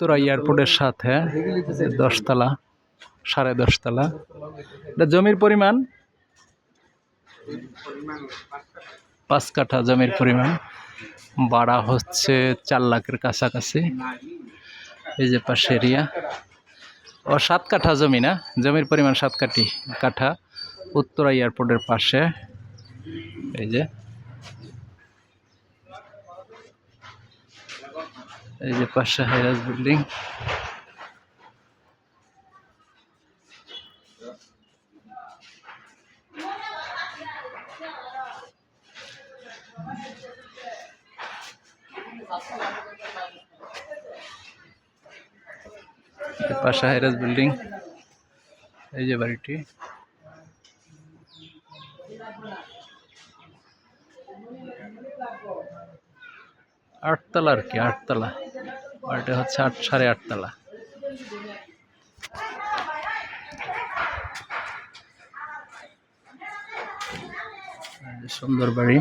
উত্তরা এয়ারপোর্টের সাথে দশতলা সাড়ে দশতলা। এটা জমির পরিমাণ? পাঁচ কাঠা জমির পরিমাণ। ভাড়া হচ্ছে চার লাখের কাছাকাছি। এই যে পাশে এরিয়া। ও সাত কাঠা জমি না? জমির পরিমাণ সাত কাঠি কাঠা। উত্তরা এয়ারপোর্টের পাশে। এই যে। এই যে পাশে হাইরাজ বিল্ডিং পাশে হাইরাজ বিল্ডিং এই যে বাড়িটি আটতলা আর কি আটতলা বাড়িটা হচ্ছে আট সাড়ে আটতলা সুন্দর বাড়ি